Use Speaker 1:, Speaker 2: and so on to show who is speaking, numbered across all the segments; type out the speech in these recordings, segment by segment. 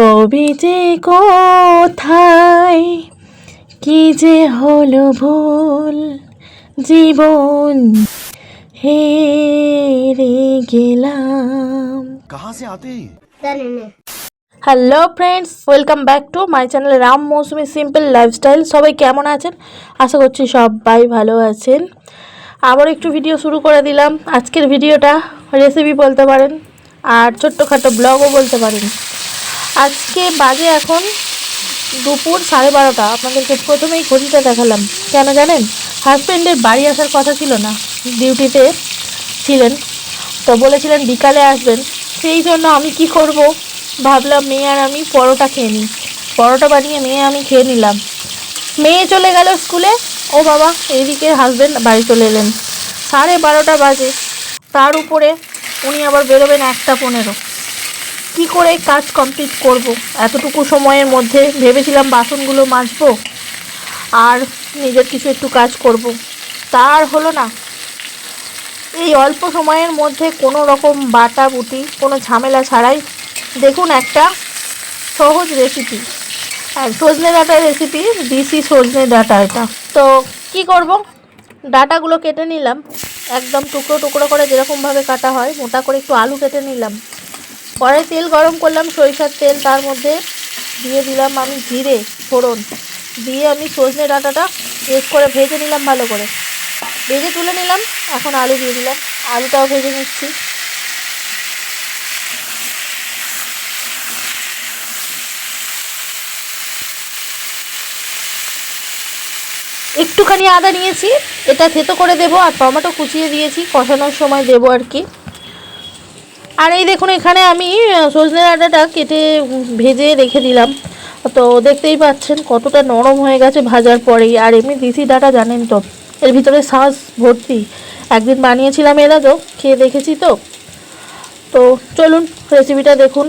Speaker 1: কবি যে কোথায় কি যে হলো ভুল জীবন হেরে গেলাম।
Speaker 2: কাহা
Speaker 3: সে আতে
Speaker 1: hello friends welcome back to my channel Ram Mousumi simple lifestyle সবাই কেমন আছেন? আশা করছি সবাই ভালো আছেন। আবার একটু ভিডিও শুরু করে দিলাম। আজকের ভিডিওটা রেসিপি বলতে পারেন আর ছোট্টখাটো ব্লগও বলতে পারেন। আজকে বাজে এখন দুপুর সাড়ে বারোটা। আপনাদেরকে প্রথমেই ঘড়িটা দেখালাম। কেন জানেন? হাজব্যান্ডের বাড়ি আসার কথা ছিল না। ডিউটিতে ছিলেন। তো বলেছিলেন বিকালে আসবেন। সেই জন্য আমি কি করব? ভাবলাম মেয়ে আর আমি পরোটা খেয়ে নিই। পরোটা বানিয়ে মেয়ে আমি খেয়ে নিলাম। মেয়ে চলে গেল স্কুলে। ও বাবা, এইদিকে হাজব্যান্ড বাড়ি চলে এলেন। সাড়ে বারোটা বাজে। তার উপরে উনি আবার বেরোবেন একটা পনেরো। কি করে কাজ কমপ্লিট করব? এতটুকু সময়ের মধ্যে ভেবেছিলাম বাসনগুলো মাজবো আর নিজের কিছু একটু কাজ করব। তার হলো না। এই অল্প সময়ের মধ্যে কোনো রকম বাটা বুটি, কোনো ঝামেলা ছাড়াই দেখুন একটা সহজ রেসিপি আর সজনে ডাটার রেসিপি দিছি সজনে ডাটা এটা। তো কি করব? ডাটাগুলো কেটে নিলাম। একদম টুকরো টুকরো করে যেরকমভাবে কাটা হয়, মোটা করে একটু আলু কেটে নিলাম। পরে তেল গরম করলাম, সরিষার তেল, তার মধ্যে দিয়ে দিলাম আমি জিরে, ফোড়ন। দিয়ে আমি সজনে ডাঁটাটা পেস্ট করে ভেজে নিলাম ভালো করে। ভেজে তুলে নিলাম, এখন আলু দিয়ে দিলাম। আলুটাও ভেজে নিচ্ছি। একটুখানি আদা নিয়েছি, এটা থেতো করে দেবো আর টমেটো কুচিয়ে দিয়েছি, কষানোর সময় দেবো আর কি। আর এই দেখুন, এখানে আমি সজনে ডাঁটাটা কেটে ভেজে রেখে দিলাম। তো দেখতেই পাচ্ছেন কতটা নরম হয়ে গেছে ভাজার পরেই। আর এমনি দিশি ডাটা জানেন তো, এর ভিতরে শ্বাস ভর্তি। একদিন বানিয়েছিলাম এর আগেও, খেয়ে দেখেছি তো। তো চলুন রেসিপিটা দেখুন।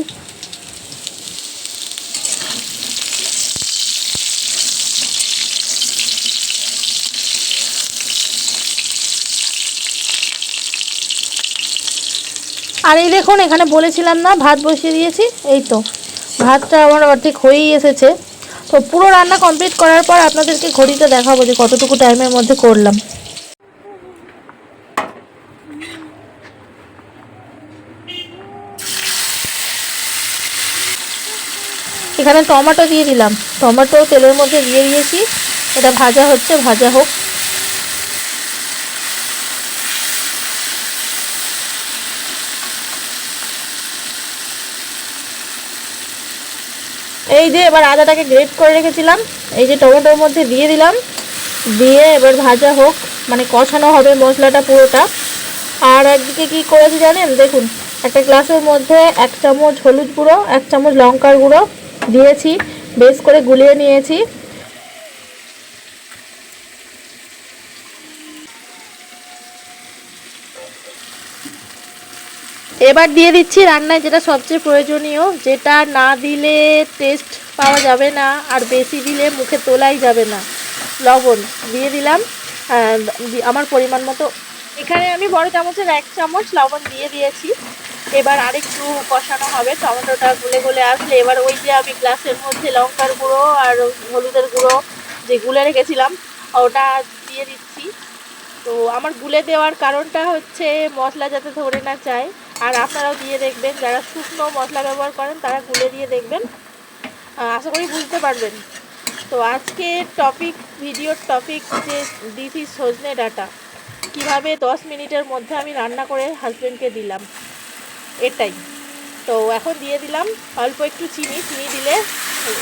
Speaker 1: আর এই দেখুন, এখানে বলেছিলাম না, ভাত বসিয়ে দিয়েছি, এই তো। ভাতটা আমার অর্ধেক হয়েই এসেছে। তো পুরো রান্না কমপ্লিট করার পর আপনাদেরকে ঘড়িটা দেখাবো যে কতটুকু টাইমের মধ্যে করলাম। এখানে টমেটো দিয়ে দিলাম। টমেটো তেলের মধ্যে দিয়ে দিয়েছি। এটা ভাজা হচ্ছে, ভাজা হোক। এই যে এবার আদাটাকে গ্রেট করে রেখেছিলাম, এই যে টমেটোর মধ্যে দিয়ে দিলাম, দিয়ে এবার ভাজা হোক মানে কষানো হবে মশলাটা পুরোটা। আর একদিকে কি করেছি জানেন? দেখুন, একটা গ্লাসের মধ্যে এক চামচ হলুদ গুঁড়ো, এক চামচ লঙ্কার গুঁড়ো দিয়েছি, বেশ করে গুলিয়ে নিয়েছি। এবার দিয়ে দিচ্ছি রান্নায় যেটা সবচেয়ে প্রয়োজনীয়, যেটা না দিলে টেস্ট পাওয়া যাবে না আর বেশি দিলে মুখে তোলাই যাবে না। লবণ দিয়ে দিলাম আমার পরিমাণ মতো। এখানে আমি বড় চামচের এক চামচ লবণ দিয়ে দিয়েছি। এবার আরেকটু কষানো হবে, টমেটোটা গুলে গুলে আসলে এবার ওই যে আমি গ্লাসের মধ্যে লঙ্কার গুঁড়ো আর হলুদের গুঁড়ো যে গুলে রেখেছিলাম, ওটা দিয়ে দিচ্ছি। তো আমার গুলে দেওয়ার কারণটা হচ্ছে মশলা যাতে ধরে না যায় আর আপনারাও দিয়ে দেখবেন, যারা শুকনো মশলা ব্যবহার করেন তারা গুলে দিয়ে দেখবেন। আশা করি বুঝতে পারবেন। তো আজকে টপিক ভিডিওর টপিক যে দিছি সজনে ডাটা। কীভাবে দশ মিনিটের মধ্যে আমি রান্না করে হাজব্যান্ডকে দিলাম। এটাই। তো এখন দিয়ে দিলাম, অল্প একটু চিনি। চিনি দিলে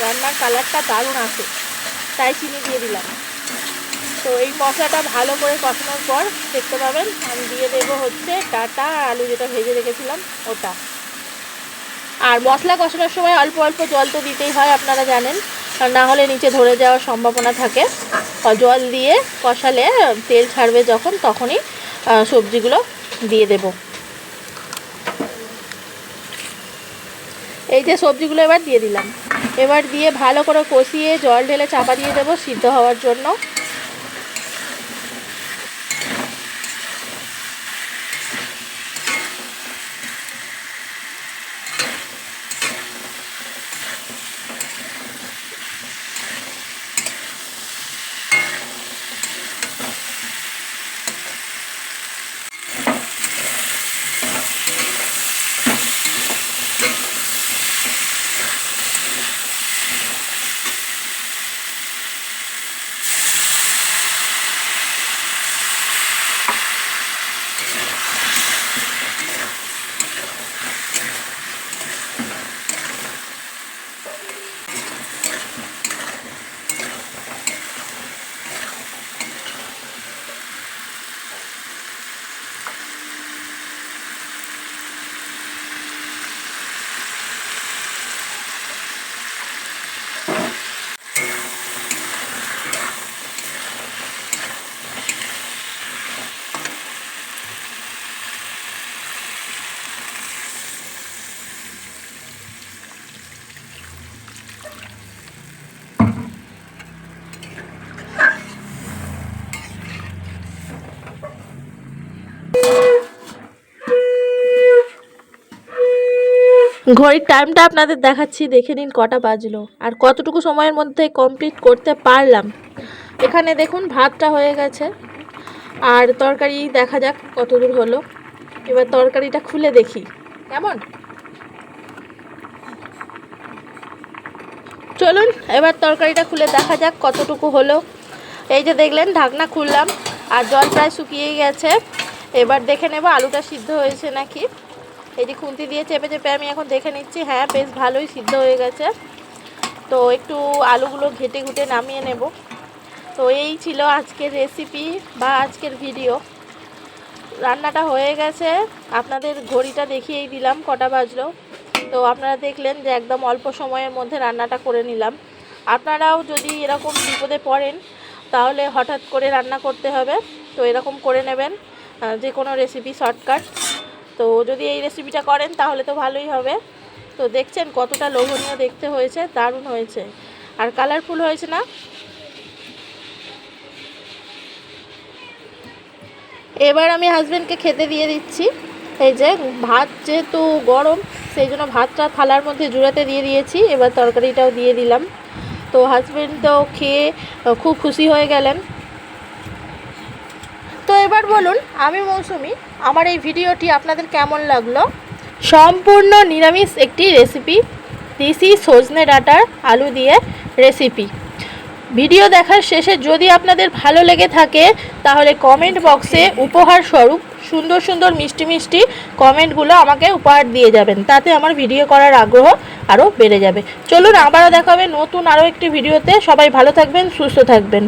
Speaker 1: রান্নার কালারটা দারুণ আসে। তাই চিনি দিয়ে দিলাম। তো এই মশলাটা ভালো করে কষানোর পর দেখতে পাবেন, আমি দিয়ে দেবো হচ্ছে ডাটা আর আলু যেটা ভেজে রেখেছিলাম ওটা। আর মশলা কষানোর সময় অল্প অল্প জল তো দিতেই হয় আপনারা জানেন না হলে নিচে ধরে যাওয়ার সম্ভাবনা থাকে। জল দিয়ে কষালে তেল ছাড়বে যখন, তখনই সবজিগুলো দিয়ে দেব। এই যে সবজিগুলো এবার দিয়ে দিলাম। এবার দিয়ে ভালো করে কষিয়ে জল ঢেলে চাপা দিয়ে দেবো সিদ্ধ হওয়ার জন্য। ঘড়ির টাইমটা আপনাদের দেখাচ্ছি, দেখে নিন কটা বাজলো আর কতটুকু সময়ের মধ্যে কমপ্লিট করতে পারলাম। এখানে দেখুন ভাতটা হয়ে গেছে আর তরকারি দেখা যাক কতদূর হলো। এবার তরকারিটা খুলে দেখি, কেমন? চলুন, এবার তরকারিটা খুলে দেখা যাক কতটুকু হলো। এই যে দেখলেন, ঢাকনা খুললাম আর জল প্রায় শুকিয়েই গেছে। এবার দেখে নেব আলুটা সিদ্ধ হয়েছে নাকি। এই যে খুন্তি দিয়ে চেপে চেপে আমি এখন দেখে নিচ্ছি। হ্যাঁ বেশ ভালোই সিদ্ধ হয়ে গেছে। তো একটু আলুগুলো ঘেটে ঘুটে নামিয়ে নেব। তো এই ছিল আজকের রেসিপি বা আজকের ভিডিও রান্নাটা হয়ে গেছে। আপনাদের ঘড়িটা দেখিয়েই দিলাম, কটা বাজলো। তো আপনারা দেখলেন যে একদম অল্প সময়ের মধ্যে রান্নাটা করে নিলাম। আপনারাও যদি এরকম বিপদে পড়েন, তাহলে হঠাৎ করে রান্না করতে হবে। তো এরকম করে নেবেন যে কোনো রেসিপি শর্টকাট তো যদি এই রেসিপিটা করেন, তাহলে তো ভালোই হবে। তো দেখছেন কতটা লোভনীয় দেখতে হয়েছে, দারুণ হয়েছে। আর কালারফুল হয়েছে না? এবার আমি হাজব্যান্ডকে খেতে দিয়ে দিচ্ছি। এই যে ভাত যেহেতু গরম, সেই জন্য ভাতটা থালার মধ্যে জুড়াতে দিয়ে দিয়েছি। এবার তরকারিটাও দিয়ে দিলাম। তো হাজব্যান্ড তো খেয়ে খুব খুশি হয়ে গেলেন। এবার বলুন, আমি মৌসুমি, আমার এই ভিডিওটি আপনাদের কেমন লাগল? সম্পূর্ণ নিরামিষ একটি রেসিপি দেশি সজনে ডাঁটার আলু দিয়ে রেসিপি ভিডিও দেখার শেষে যদি আপনাদের ভালো লেগে থাকে, তাহলে কমেন্ট বক্সে উপহার স্বরূপ সুন্দর সুন্দর মিষ্টি মিষ্টি কমেন্টগুলো আমাকে উপহার দিয়ে যাবেন। তাতে আমার ভিডিও করার আগ্রহ আরও বেড়ে যাবে। চলুন, আবারও দেখাবে নতুন আরও একটি ভিডিওতে। সবাই ভালো থাকবেন, সুস্থ থাকবেন।